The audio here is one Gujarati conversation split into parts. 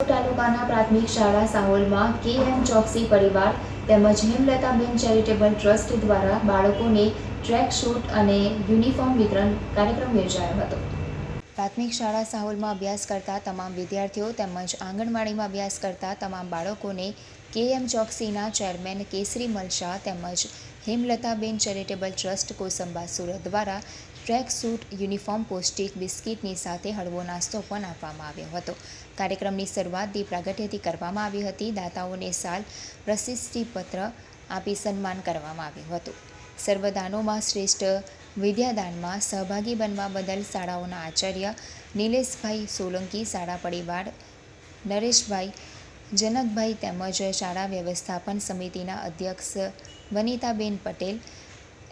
તાલુકાના પ્રાથમિક શાળા સાહોલમાં કે એમ ચોકસી પરિવાર તેમજ હેમલતાબેન ચેરિટેબલ ટ્રસ્ટ દ્વારા બાળકોને ટ્રેક શૂટ અને યુનિફોર્મ વિતરણ કાર્યક્રમ યોજાયો હતો. પ્રાથમિક શાળા સાહોલમાં અભ્યાસ કરતા તમામ વિદ્યાર્થીઓ તેમજ આંગણવાડીમાં અભ્યાસ કરતા તમામ બાળકોને કે એમ ચોકસીના ચેરમેન કેસરી મલશા તેમજ હેમલતાબેન ચેરિટેબલ ટ્રસ્ટ કોસંબા સુરત દ્વારા ટ્રેક સૂટ, યુનિફોર્મ, પૌષ્ટિક બિસ્કિટની સાથે હળવો નાસ્તો પણ આપવામાં આવ્યો હતો. કાર્યક્રમની શરૂઆત દીપ પ્રાગટ્યથી કરવામાં આવી હતી. દાતાઓને સાલ પ્રશિષ્ટિપત્ર આપી સન્માન કરવામાં આવ્યું હતું. સર્વદાનોમાં શ્રેષ્ઠ વિદ્યાદાનમાં સહભાગી બનવા બદલ શાળાઓના આચાર્ય નિલેશભાઈ સોલંકી, શાળા પરિવાર નરેશભાઈ જનકભાઈ તેમજ શાળા વ્યવસ્થાપન સમિતિના અધ્યક્ષ વનિતાબેન પટેલ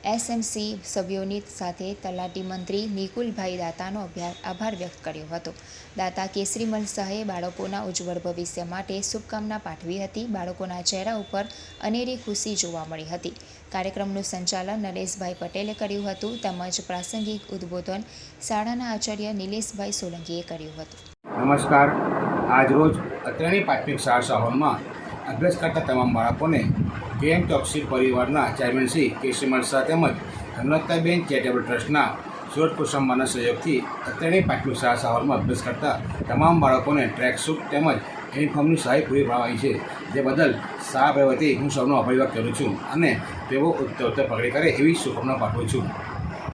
એસએમસી સભ્યોની સાથે તલાટી મંત્રી નિકુલભાઈ દાતાનો આભાર વ્યક્ત કર્યો હતો. દાતા કેસરીમલ શાહે બાળકોના ઉજ્જવળ ભવિષ્ય માટે શુભકામના પાઠવી હતી. બાળકોના ચહેરા ઉપર અનેરી ખુશી જોવા મળી હતી. કાર્યક્રમનું સંચાલન નરેશભાઈ પટેલે કર્યું હતું તેમજ પ્રાસંગિક ઉદ્બોધન શાળાના આચાર્ય નિલેશભાઈ સોલંકીએ કર્યું હતું. નમસ્કાર. આજરોજ અત્રેની પ્રાથમિક શાળા સાહોલમાં અભ્યાસ કરતા તમામ બાળકોને કેએમ ચોકસી પરિવારના ચેરમેન શ્રી કેશરીમલ શાહ તેમજ હનુમતાબેન ચેરિટેબલ ટ્રસ્ટના સુરત કુસુંબાના સહયોગથી અત્યારે પ્રાથમિક શાળા સાવરમાં અભ્યાસ કરતા તમામ બાળકોને ટ્રેક સૂટ તેમજ યુનિફોર્મની સહાય પૂરી પાડવાની છે. જે બદલ શાળા વતી હું સૌનો અભિવાદ કરું છું અને તેઓ ઉત્તર ઉત્તર પગડી કરે એવી શુભકામના પાઠવું છું.